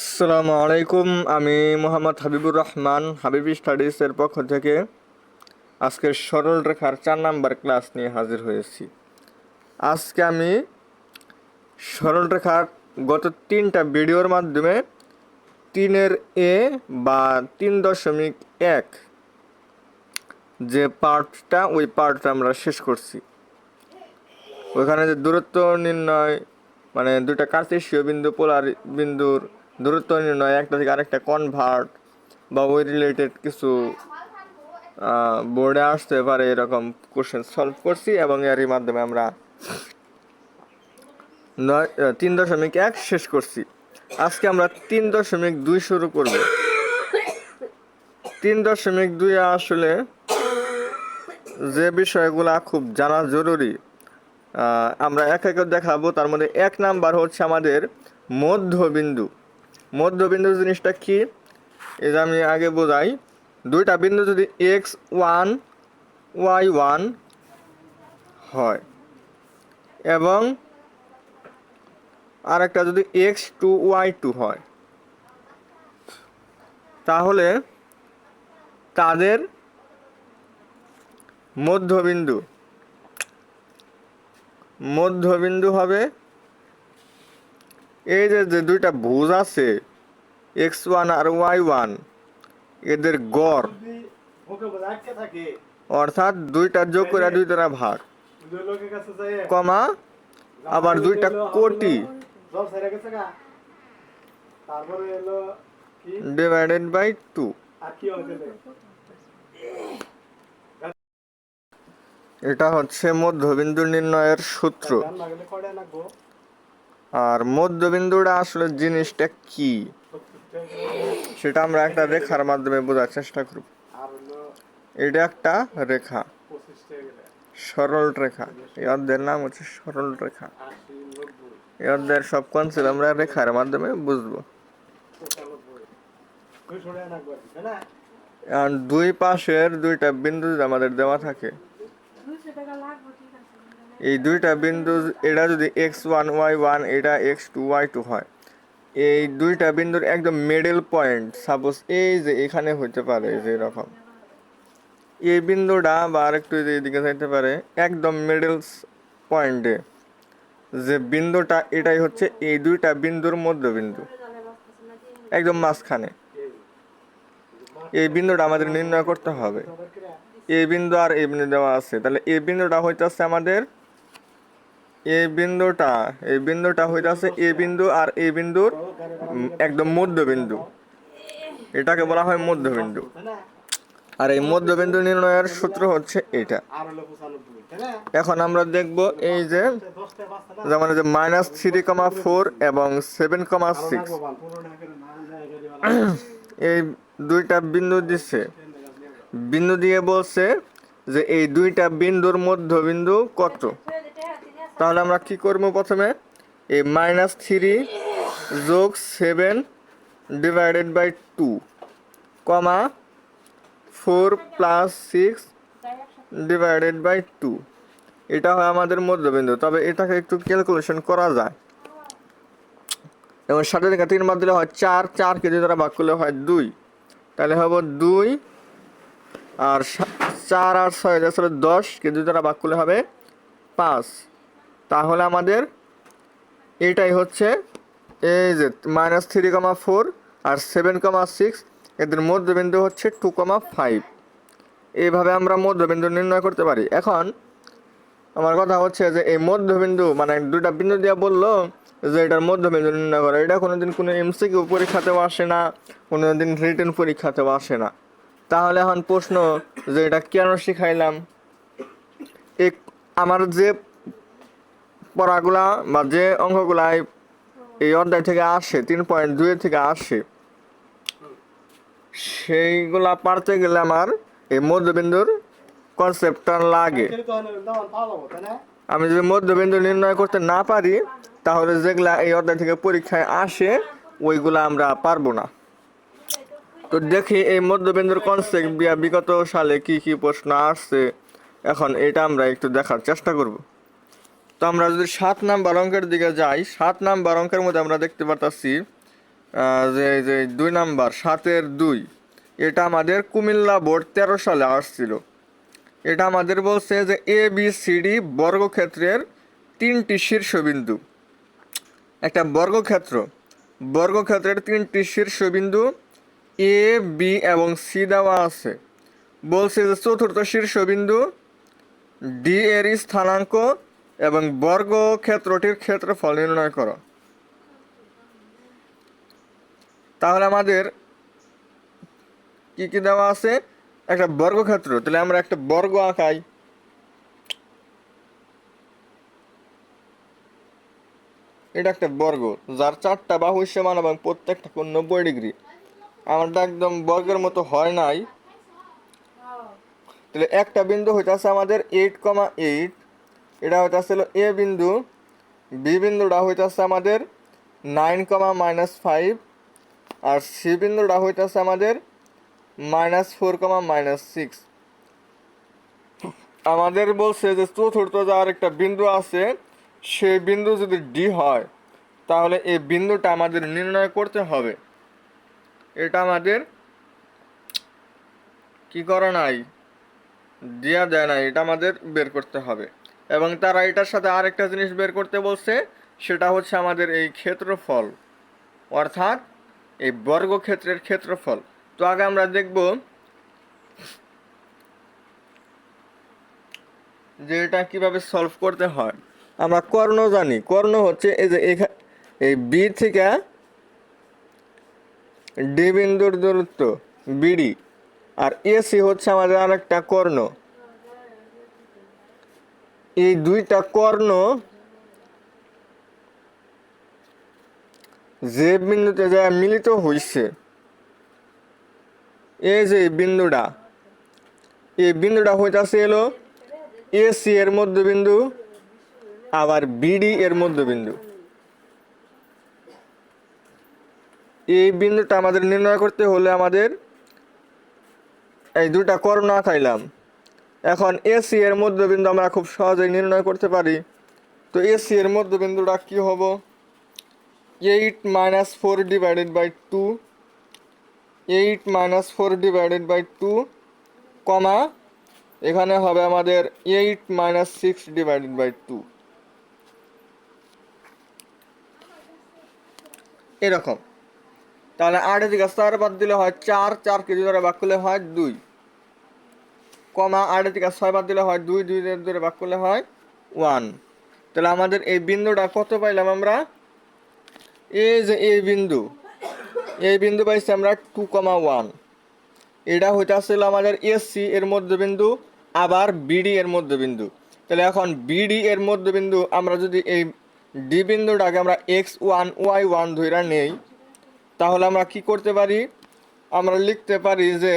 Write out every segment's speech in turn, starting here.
আসসালামু আলাইকুম, আমি মোহাম্মদ হাবিবুর রহমান, হাবিবি স্টাডিজের পক্ষ থেকে আজকের সরল রেখার চার নাম্বার ক্লাস নিয়ে হাজির হয়েছি। আজকে আমি সরল রেখার গত তিনটা ভিডিওর মাধ্যমে তিনের এ বা তিন দশমিক এক যে পার্টটা, ওই পার্টটা আমরা শেষ করছি। ওইখানে যে দূরত্ব নির্ণয় মানে দুটা কার্তেশীয় বিন্দু, পোলার বিন্দুর দূরত্ব নির্ণয়, একটা থেকে আরেকটা কনভার্ট বা ওই রিলেটেড কিছু বোর্ডে আসতে পারে এরকম কোশ্চেন সলভ করছি এবং এরই মাধ্যমে আমরা নয় তিন দশমিক এক শেষ করছি। আজকে আমরা তিন দশমিক দুই শুরু করব। তিন দশমিক দুই আসলে যে বিষয়গুলা খুব জানা জরুরি আমরা এক এক দেখাবো। তার মধ্যে এক নাম্বার হচ্ছে আমাদের মধ্যবিন্দু। মধ্যবিন্দু জিনিসটা কি? যে আমি আগে বোঝাই। দুইটা বিন্দু যদি এক্স ওয়ান ওয়াই ওয়ান হয়, এবং আরেকটা যদি এক্স টু ওয়াই টু হয়, তাহলে তাদের মধ্যবিন্দু মধ্যবিন্দু হবে এই যে যে দুইটা ভুজ আছে এক্স ওয়ান আর ওয়াই ওয়ান এদের গড়। অর্থাৎ দুইটা যোগ করে দুই দ্বারা ভাগ। কমা, আবার দুইটা কোটি। Divided by two? এটা হচ্ছে মধ্যবিন্দু নির্ণয়ের সূত্র। আর মধ্যবিন্দুটা আসলে জিনিসটা কি? সেটা আমরা একটা রেখার মাধ্যমে বোঝার চেষ্টা করব। এটা একটা রেখা। সরল রেখা। এই অধ্যায়ের নাম হচ্ছে সরল রেখা। এই অধ্যায়ের সব কনসেপ্ট আমরা রেখার মাধ্যমে বুঝব। দুই পাশের দুইটা বিন্দু আমাদের দেওয়া থাকে, এই দুইটা বিন্দু, এটা যদি এক্স ওয়ান ওয়াই ওয়ান এটা এক্স টু ওয়াই টু হয় এই দুইটা বিন্দুর একদম মিডল পয়েন্ট সাপোজ এই যে এখানে হতে পারে যে এরকম। এই বিন্দুটা বা আরেকটু যে এদিকে যাইতে পারে, একদম মিডল পয়েন্টে যে বিন্দুটা, এটাই হচ্ছে এই দুইটা বিন্দুর মধ্যবিন্দু একদম মাঝখানে। এই বিন্দুটা আমাদের নির্ণয় করতে হবে। এই বিন্দু আর এই বিন্দু দেওয়া আছে। তাহলে এই বিন্দুটা হইতাছে আমাদের এই বিন্দুটা এই বিন্দুটা হইতাছে এ বিন্দু আর এই বিন্দুর একদম মধ্যবিন্দু। এটাকে বলা হয় মধ্যবিন্দু। আর এই মধ্যবিন্দু নির্ণয়ের সূত্র হচ্ছে এটা। এখন আমরা দেখব এই যে, যেমন যে মাইনাস থ্রি কমা ফোর এবং সেভেন কমা সিক্স এই দুইটা বিন্দু দিচ্ছে বিন্দু দিয়ে বলছে যে এই দুইটা বিন্দুর মধ্যবিন্দু কত? তাহলে আমরা কি করব প্রথমে? এই মাইনাস থ্রি যোগ seven divided by two comma four plus six divided by two এটা হয় আমাদের মধ্যবিন্দু, তবে এটাকে একটু ক্যালকুলেশন করা যায়। এবং সাথে থেকে তিন বাদ দিলে হয় চার চার কেজি দ্বারা ভাগ করলে হয় দুই। তাহলে হব দুই আর চার আর ছয় দশ কেজি দ্বারা ভাগ করলে হবে পাঁচ। তাহলে আমাদের এটাই হচ্ছে এই যে মাইনাস থ্রি কমা ফোর আর সেভেন কমা সিক্স এদের মধ্যবিন্দু হচ্ছে টু কমা ফাইভ এইভাবে আমরা মধ্যবিন্দু নির্ণয় করতে পারি। এখন আমার কথা হচ্ছে যে এই মধ্যবিন্দু মানে দুইটা বিন্দু দিয়ে বলল যে এটার মধ্যবিন্দু নির্ণয় করে। এটা কোনোদিন কোনো এমসিকিউ পরীক্ষাতেও আসে না, কোনোদিন রিটেন পরীক্ষাতেও আসে না। তাহলে এখন প্রশ্ন যে এটা কেন শিখাইলাম? এই আমার যে পড়াগুলা বা যে অঙ্কগুলা এই- অধ্যায় থেকে আসে, তিন পয়েন্ট দুই থেকে আসে। সেইগুলা পারতে গেলে আমার এই মধ্যবিন্দুর কনসেপ্টটা লাগে। আমি যদি মধ্যবিন্দু নির্ণয় করতে না পারি, তাহলে যেগুলা এই অধ্যায় থেকে পরীক্ষায় আসে, ওইগুলা আমরা পারব না। তো দেখি এই মধ্যবিন্দুর কনসেপ্ট বিগত সালে কি কি প্রশ্ন আসছে। এখন এটা আমরা একটু দেখার চেষ্টা করব। তো আমরা যদি সাত নাম্বার অঙ্কের দিকে যাই, সাত নাম্বার অঙ্কের মধ্যে আমরা দেখতে পারতাছি যে যে দুই নাম্বার, সাতের দুই, এটা আমাদের কুমিল্লা বোর্ড তেরো সালে আসছিল। এটা আমাদের বলছে যে এ বি সি ডি বর্গক্ষেত্রের তিনটি শীর্ষবিন্দু। একটা বর্গক্ষেত্র, বর্গক্ষেত্রের তিনটি শীর্ষবিন্দু এ বি এবং সি দেওয়া আছে। বলছে যে চতুর্থ শীর্ষবিন্দু ডি এর স্থানাঙ্ক এবং বর্গক্ষেত্রটির ক্ষেত্রফল নির্ণয় করো। তাহলে আমাদের কি কি দেওয়া আছে? একটা বর্গক্ষেত্র। তাহলে আমরা একটা বর্গ আঁকাই। এটা একটা বর্গ, যার চারটা বাহু সমান এবং প্রত্যেকটা কোণ নব্বই ডিগ্রি। আমারটা একদম বর্গের মতো হয় নাই। তাহলে একটা বিন্দু হইতাছে আমাদের এইট কমা এইট এটা হইতে হইতাছিল এ বিন্দু, বি বিন্দুটা হইতাছে আমাদের নাইন কমা মাইনাস ফাইভ, আর সি বিন্দুটা হইতাছে আমাদের minus four comma minus six. আমাদের বলছে যে চতুর্থ যার একটা বিন্দু আছে, সেই বিন্দু যদি ডি হয়, তাহলে এই বিন্দুটা আমাদের নির্ণয় করতে হবে। এটা আমাদের কি করা নাই? দেওয়া দেয় না এটা আমাদের বের করতে হবে। এবং তারা এটার সাথে আরেকটা জিনিস বের করতে বলছে, সেটা হচ্ছে আমাদের এই ক্ষেত্রফল, অর্থাৎ এই বর্গক্ষেত্রের ক্ষেত্রফল। তো আগে আমরা দেখব যে এটা কীভাবে সলভ করতে হয়। আমরা কর্ণ জানি, কর্ণ হচ্ছে এই যে এই বি থেকে ডি বিন্দুর দূরত্ব বিডি আর এসি হচ্ছে আমাদের আরেকটা কর্ণ। এই দুইটা কর্ণ যে বিন্দুতে যা মিলিত হইছে এই যে বিন্দুটা এই বিন্দুটা হইতাছে এলো এসি এর মধ্যবিন্দু, আবার বিডি এর মধ্যবিন্দু। এই বিন্দুটা আমাদের নির্ণয় করতে হলে আমাদের এই দুটা কর্ণ আঁকাইলাম। এখন এসি এর মধ্যবিন্দু আমরা খুব সহজেই নির্ণয় করতে পারি। তো এসি এর মধ্যবিন্দুটা কি হব? Eight minus four divided by two eight minus four divided by two comma এখানে হবে আমাদের eight minus six divided by two এরকম। তাহলে আটের দিকে চার বাদ দিলে হয় চার চার কেজি ধরে বাক করলে হয় দুই। কমা আটের দিকে ছয় বাদ দিলে হয় দুই দুই ধরে বাক করলে হয় ওয়ান। তাহলে আমাদের এই বিন্দুটা কত পাইলাম আমরা? এই যে এই বিন্দু এই বিন্দু পাইছি আমরা টু কমা ওয়ান এটা হইতাছিল আমাদের এসসি এর মধ্যবিন্দু, আবার বিডি এর মধ্যবিন্দু। তাহলে এখন বিডি এর মধ্যবিন্দু আমরা যদি এই ডি বিন্দুটাকে আমরা এক্স ওয়ান ওয়াই ওয়ান ধইরা নেই, তাহলে আমরা কি করতে পারি? আমরা লিখতে পারি যে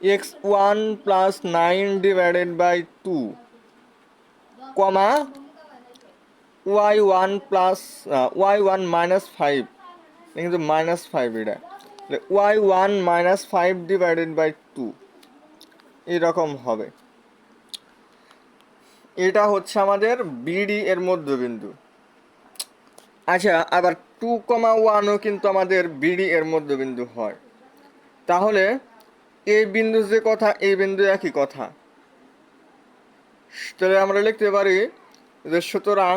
X one plus nine divided by two, comma Y one plus Y one minus five কিন্তু মাইনাস ফাইভ এটা Y one minus five divided by two, এরকম হবে। এটা হচ্ছে আমাদের বিডি এর মধ্যবিন্দু। আচ্ছা আবার টু কমা ওয়ানও কিন্তু আমাদের বিডি এর মধ্যবিন্দু হয়। তাহলে এই বিন্দু যে কথা এই বিন্দু একই কথা। তাহলে আমরা লিখতে পারি যে সুতরাং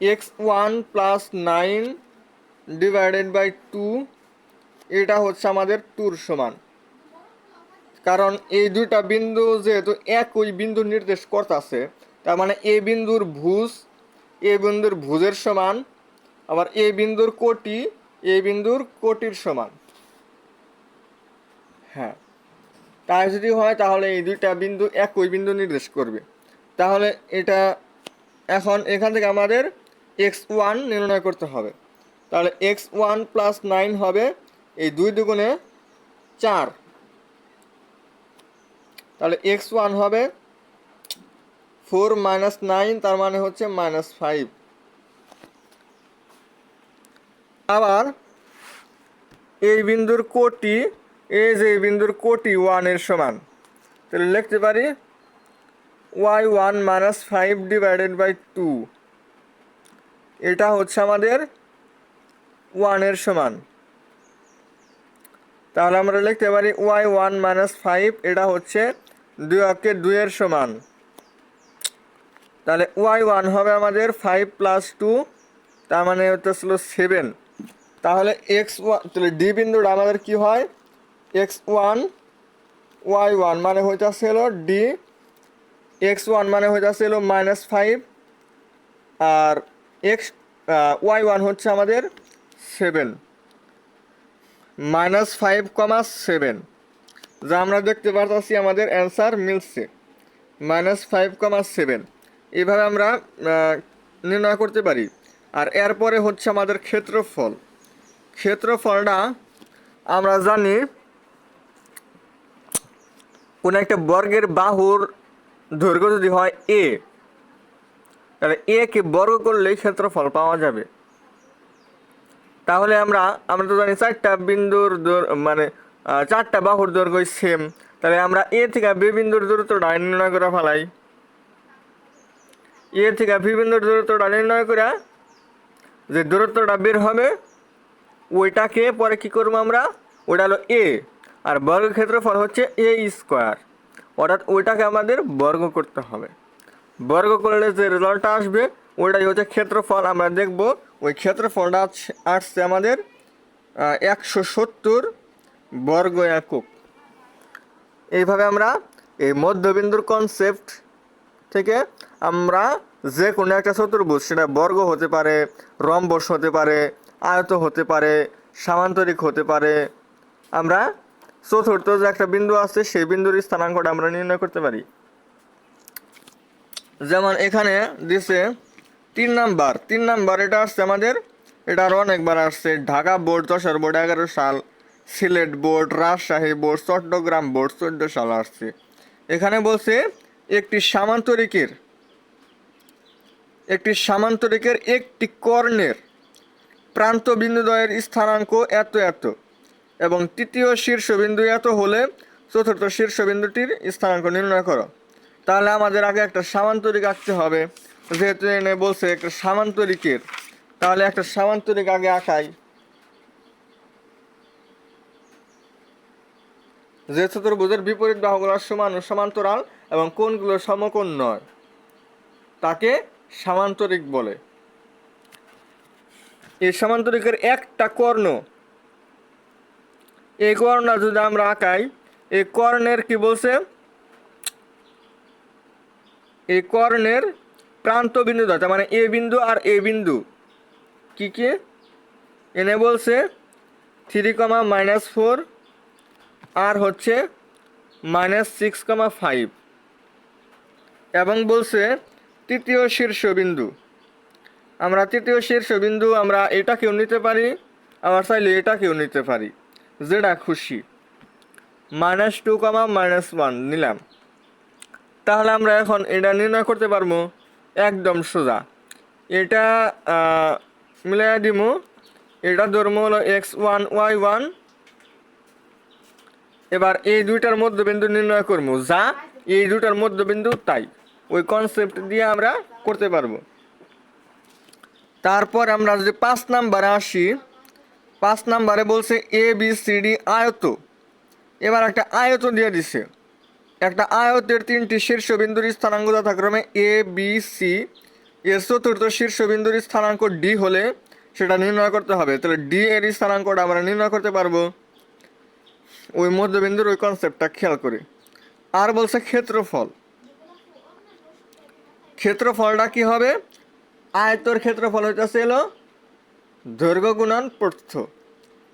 X one plus nine divided by two, এটা হচ্ছে আমাদের টুর সমান। কারণ এই দুইটা বিন্দু যেহেতু একই বিন্দু নির্দেশ করতেছে, তার মানে এই বিন্দুর ভুজ, এ বিন্দুর ভুজের সমান, আবার এই বিন্দুর কোটি এই বিন্দুর কোটির সমান। হ্যাঁ। তাই যদি হয়, তাহলে এই দুইটা বিন্দু একই বিন্দু নির্দেশ করবে। তাহলে এটা এখন এখান থেকে আমাদের এক্স ওয়ান নির্ণয় করতে হবে। তাহলে এক্স ওয়ান প্লাস নাইন হবে এই দুই দুগুণে চার। তাহলে এক্স ওয়ান হবে ফোর মাইনাস নাইন, তার মানে হচ্ছে মাইনাস ফাইভ। আবার এই বিন্দুর কোটি এই যে বিন্দুর কোটি ওয়ানের সমান, তাহলে লিখতে পারি Y one minus five divided by two. এটা হচ্ছে আমাদের ওয়ানের সমান। তাহলে আমরা লিখতে পারি ওয়াই ওয়ান মাইনাস ফাইভ, এটা হচ্ছে দুই অক্ষে দুইয়ের সমান। তাহলে ওয়াই ওয়ান হবে আমাদের ফাইভ প্লাস টু, তার মানে হচ্ছে ছিল সেভেন। তাহলে এক্স ওয়ান, তাহলে ডি বিন্দুটা আমাদের কি হয়? এক্স ওয়ান, ওয়াই ওয়ান মানে হইতেছে হলো ডি এক্স ওয়ান মানে হইতেছে হলো মাইনাস ফাইভ আর এক্স ওয়াই ওয়ান হচ্ছে আমাদের seven minus five comma seven যা আমরা দেখতে পারতেছি আমাদের অ্যান্সার মিলছে মাইনাস ফাইভ কমা সেভেন এইভাবে আমরা নির্ণয় করতে পারি, আর এরপরে হচ্ছে আমাদের ক্ষেত্রফল, ক্ষেত্রফলটা আমরা জানি কোনো একটা বর্গের বাহুর দৈর্ঘ্য যদি হয় এ তাহলে এ কে বর্গ করলেই ক্ষেত্রফল পাওয়া যাবে। তাহলে আমরা আমরা তো জানি চারটা বিন্দুর মানে চারটা বাহুর দৈর্ঘ্য সেম তাহলে আমরা এ থেকে বি বিন্দুর দূরত্বটা নির্ণয় করে ফেলাই। এ থেকে বি বিন্দুর দূরত্বটা নির্ণয় করে যে দূরত্বটা বের হবে, ওইটাকে পরে কি করব আমরা? ওটা হলো এ আর বর্গ ক্ষেত্রফল হচ্ছে এ স্কোয়ার অর্থাৎ ওইটাকে আমাদের বর্গ করতে হবে। বর্গ করলে যে রেজাল্টটা আসবে, ওইটাই হচ্ছে ক্ষেত্রফল। আমরা দেখব, ওই ক্ষেত্রফলটা আসছে আমাদের একশো সত্তর বর্গ একক। এইভাবে আমরা এই মধ্যবিন্দুর কনসেপ্ট থেকে আমরা যে কোনো একটা চতুর্ভুজ, সেটা বর্গ হতে পারে, রম্বস হতে পারে, আয়ত হতে পারে, সামান্তরিক হতে পারে, আমরা চতুর্থ যে একটা বিন্দু আছে, সেই বিন্দুর স্থানাঙ্কটা আমরা নির্ণয় করতে পারি। যেমন এখানে দিছে তিন নাম্বার। তিন নাম্বার এটা আসছে আমাদের, এটা আরও অনেকবার আসছে। ঢাকা বোর্ড দশের বোর্ড, এগারো সাল। Sylhet board, Rajshahi board, Chittagong board, চোদ্দ সাল আসছে। এখানে বলছে একটি সামান্তরিকের একটি সামান্তরিকের একটি কর্ণের প্রান্ত বিন্দুদ্বয়ের স্থানাঙ্ক এত এত। এবং তৃতীয় শীর্ষবিন্দু এত হলে চতুর্থ শীর্ষবিন্দুটির স্থানাঙ্ক নির্ণয় করো। তাহলে আমাদের আগে একটা সামান্তরিক আঁকতে হবে। যেহেতু এনে বলছে একটা সামান্তরিকের, তাহলে একটা সামান্তরিক আগে আঁকাই। যে চতুর্ভুজের বিপরীত বাহুগুলো সমান সমান্তরাল এবং কোনগুলো সমকোণ নয়, তাকে সামান্তরিক বলে। এই সামান্তরিকের একটা কর্ণ এই কর্ণ যদি আমরা আঁকাই, এই কর্ণের কি বলছে? এই কর্ণের প্রান্ত বিন্দু তার মানে এ বিন্দু আর এ বিন্দু। কি কি? এনে বলছে থ্রি কমা মাইনাস ফোর আর হচ্ছে মাইনাস সিক্স কমা ফাইভ। এবং বলছে তৃতীয় শীর্ষবিন্দু আমরা তৃতীয় শীর্ষবিন্দু আমরা এটাকেও নিতে পারি, আবার চাইলে এটাকেও নিতে পারি। যেটা খুশি। Minus two comma minus one নিলাম। তাহলে আমরা এখন এটা নির্ণয় করতে পারব একদম সোজা। এটা মিলাই দিব এটা ধর্ম হলো এক্স ওয়ান, ওয়াই ওয়ান। এবার এই দুইটার মধ্যবিন্দু নির্ণয় করব, যা এই দুইটার মধ্যবিন্দু তাই। ওই কনসেপ্ট দিয়ে আমরা করতে পারব। তারপর আমরা যদি পাঁচ নাম্বারে আসি পাঁচ নাম্বারে বলছে এ বি সি ডি আয়ত। এবার একটা আয়ত দিয়ে দিছে। একটা আয়তের তিনটি শীর্ষবিন্দুর স্থানাঙ্ক যথাক্রমে এ বি সি এর চতুর্থ শীর্ষবিন্দুর স্থানাঙ্ক ডি হলে সেটা নির্ণয় করতে হবে। তাহলে ডি এর স্থানাঙ্কটা আমরা নির্ণয় করতে পারব। ওই মধ্যবিন্দুর ওই কনসেপ্টটা খেয়াল করে। আর বলছে ক্ষেত্রফল। ক্ষেত্রফলটা কি হবে? আয়তর ক্ষেত্রফল হইতেছে এলো দৈর্ঘ্য গুণন প্রস্থ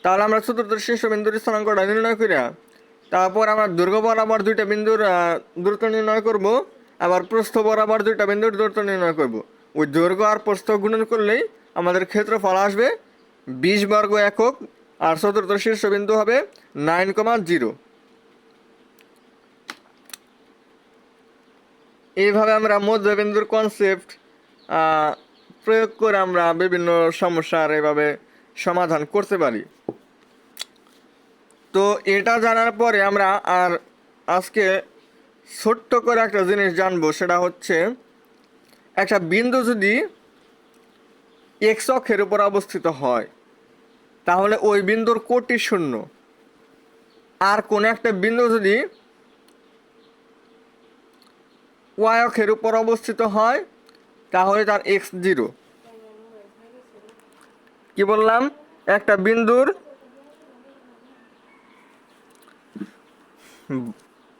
তাহলে আমরা চতুর্থ শীর্ষবিন্দুর স্থানাঙ্কটা নির্ণয় করিয়া তারপর আমরা দৈর্ঘ্য বরাবর দুইটা বিন্দুর দূরত্ব নির্ণয় করব। আবার প্রস্থ বরাবর দুইটা বিন্দুর দূরত্ব নির্ণয় করব। ওই দৈর্ঘ্য আর প্রস্থ গুণন করলেই আমাদের ক্ষেত্রফল আসবে বিশ বর্গ একক, আর চতুর্থ শীর্ষবিন্দু হবে নাইন কমা জিরো। এইভাবে আমরা মধ্যবিন্দুর কনসেপ্ট প্রয়োগ করে আমরা বিভিন্ন সমস্যার এভাবে সমাধান করতে পারি। তো এটা জানার পরে আমরা আর আজকে ছোট্ট করে একটা জিনিস জানব, সেটা হচ্ছে একটা বিন্দু যদি এক্স অক্ষের উপর অবস্থিত হয়, তাহলে ওই বিন্দুর কোটি শূন্য। আর কোন একটা বিন্দু যদি ওয়াই অক্ষের উপর অবস্থিত হয় তাহলে তার এক্স জিরো কি বললাম? একটা বিন্দুর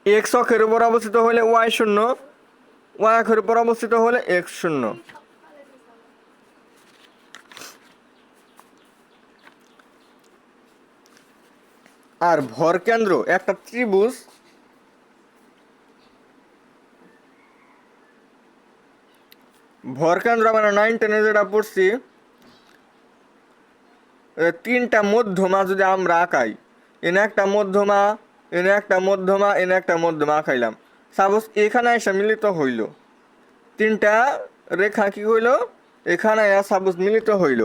এক্স অক্ষের উপর অবস্থিত হলে ওয়াই শূন্য ওয়াই অক্ষের উপর অবস্থিত হলে এক্স শূন্য। আর ভর কেন্দ্র, একটা ত্রিভুজ ভর কেন্দ্র মানে নাইন টেনে পড়ছি তিনটা মধ্যমা যদি আমরা আঁকাই, এনে একটা মধ্যমা, এনে একটা মধ্যমা, এনে একটা মধ্যমা আঁকাইলাম। সাপোজ এখানে এসে মিলিত হইল। তিনটা রেখা কি হইল? এখানে সাপোজ মিলিত হইল।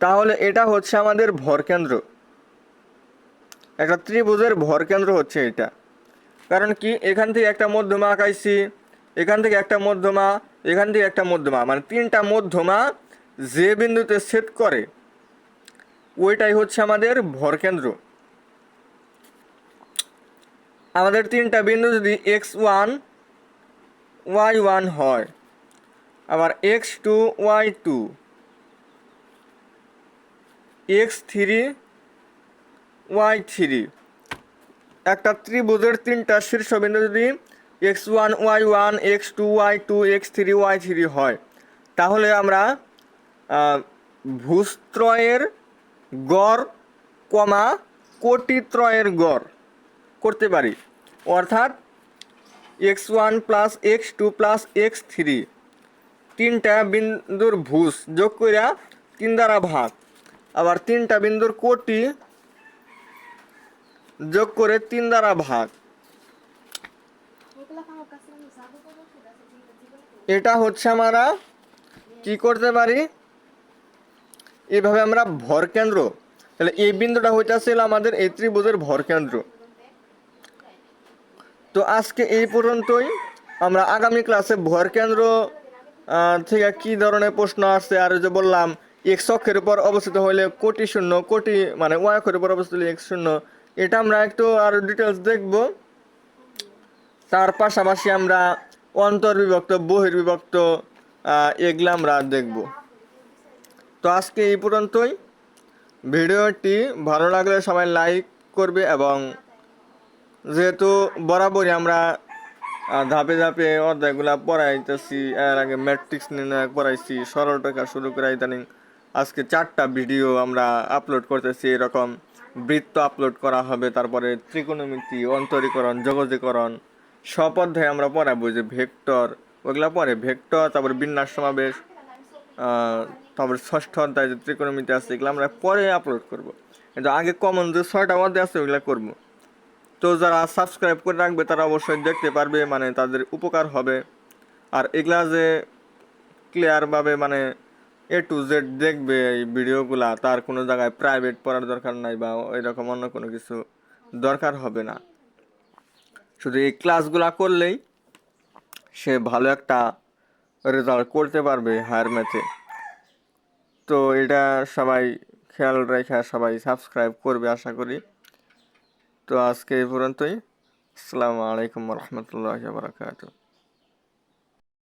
তাহলে এটা হচ্ছে আমাদের ভর কেন্দ্র। একটা ত্রিভুজের ভর কেন্দ্র হচ্ছে এটা। কারণ কি? এখান থেকে একটা মধ্যমা আঁকাইছি, এখান থেকে একটা মধ্যমা এখান থেকে একটা মধ্যমা মানে তিনটা মধ্যমা যে বিন্দুতে ছেদ করে, ওইটাই হচ্ছে আমাদের ভর কেন্দ্র। আমাদের তিনটা বিন্দু যদি এক্স ওয়ান, ওয়াই ওয়ান হয়, আবার X two, Y two, X three, Y three, একটা ত্রিভুজের তিনটা শীর্ষবিন্দু যদি X one Y one X two Y two X three Y three হয়। তাহলে আমরা ভূস্ত্রয়ের গড় কমা কোটিত্রয়ের গড় করতে পারি। অর্থাৎ X one plus X two plus X three তিনটা বিন্দুর ভুজ যোগ কইরা তিন দ্বারা ভাগ। আবার তিনটা বিন্দুর কোটি যোগ করে তিন দ্বারা ভাগ। এটা হচ্ছে আমরা কি করতে পারি? এভাবে আমরা ভর কেন্দ্র। তাহলে এই বিন্দুটা হইতেছিল আমাদের এই ত্রিভুজের ভর কেন্দ্র। তো আজকে এই পর্যন্তই। আমরা আগামী ক্লাসে ভর কেন্দ্র আহ, থেকে কি ধরনের প্রশ্ন আসছে আর যে বললাম এক্স অক্ষের উপর অবস্থিত হলে কোটি শূন্য কোটি মানে ওয়াই অক্ষের উপর অবস্থিত হলে এক্স শূন্য এটা আমরা একটু আরও ডিটেলস দেখব। তার পাশাপাশি আমরা অন্তর্বিভক্ত, বহির্বিভক্ত এগুলা আমরা দেখব। তো আজকে এই পর্যন্তই। ভিডিওটি ভালো লাগলে সবাই লাইক করবে এবং যেহেতু বরাবরই আমরা ধাপে ধাপে অধ্যায়গুলা পড়াইতেছি, এর আগে ম্যাট্রিক্স নির্ণয় পড়াইছি সরল টাকা শুরু করে ইদানিং আজকে চারটা ভিডিও আমরা আপলোড করতেছি, এরকম বৃত্ত আপলোড করা হবে, তারপরে ত্রিকোণমিতি, অন্তরীকরণ জগজীকরণ সব অধ্যায় আমরা পড়াবো যে ভেক্টর, ওগুলা পরে ভেক্টর, তারপরে বিন্যাস সমাবেশ তারপরে ষষ্ঠ অধ্যায় যে ত্রিকোণমিতি আছে, এগুলো আমরা পরে আপলোড করব। কিন্তু আগে কমন যে ছয়টা অধ্যায় আছে, ওগুলো করব। তো যারা সাবস্ক্রাইব করে রাখবে, তারা অবশ্যই দেখতে পারবে মানে তাদের উপকার হবে। আর এগুলা যে ক্লিয়ারভাবে মানে এ টু জেড দেখবে এই ভিডিওগুলা, তার কোনো জায়গায় প্রাইভেট পড়ার দরকার নাই বা এরকম অন্য কোনো কিছু দরকার হবে না। শুধু এই ক্লাসগুলো করলেই সে ভালো একটা রেজাল্ট করতে পারবে হায়ার ম্যাথে তো এটা সবাই খেয়াল রেখে সবাই সাবস্ক্রাইব করবে আশা করি। তো আজকে এই পর্যন্তই। আসসালামু আলাইকুম রহমতুল্লাহ বারকাতুহ।